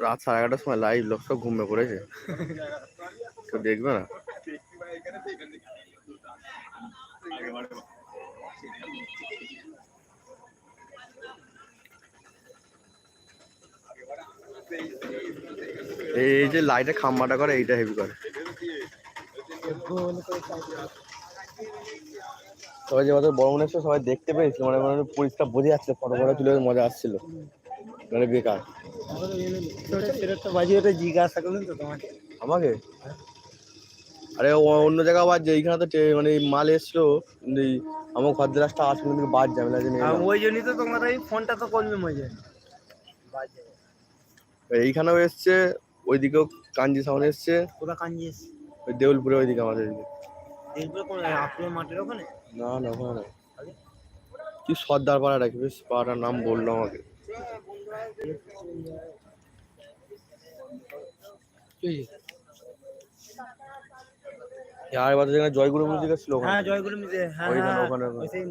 রাত সাড়ে এগারোটার সময় লাইভ লোক সব ঘুমিয়ে পড়েছে। কেউ দেখবে না? এই যে লাইটের খাম্বাটা করে, এইটা হেভি করে। সবাই যে আমাদের বড় মনে সবাই দেখতে পেয়েছি মানে মানে পরিষ্কার বোঝা যাচ্ছে ফটো ফটো তুলে মজা আসছিল। মানে বেকার। তো জিজ্ঞাসা করলেন তো তোমাকে। আমাকে? আরে অন্য জায়গা বাদ যে এইখানে তো মানে মাল এসছো এই আমার ঘর দ্রাসটা আসবে কিন্তু বাদ যাবে না ওই জন্যই তো তোমার এই ফোনটা তো করবে মজা বাজে এইখানেও এসছে ওইদিকেও কাঞ্জি সামনে এসছে। পুরা কাঞ্জিস ওই দেউলপুরে ওইদিকে আমাদের এদিকে। দেখবে কোন আপনার মাঠের ওখানে? না না ওখানে না। কি সর্দার পাড়া রাখি বেশ পাড়াটার নাম বলল আমাকে। আর বাদে যেখানে জয়গুরু মন্দির ছিল ওখানে। হ্যাঁ জয়গুরু মিউজিক হ্যাঁ হ্যাঁ ওখানে, ওখানে। ওই সেই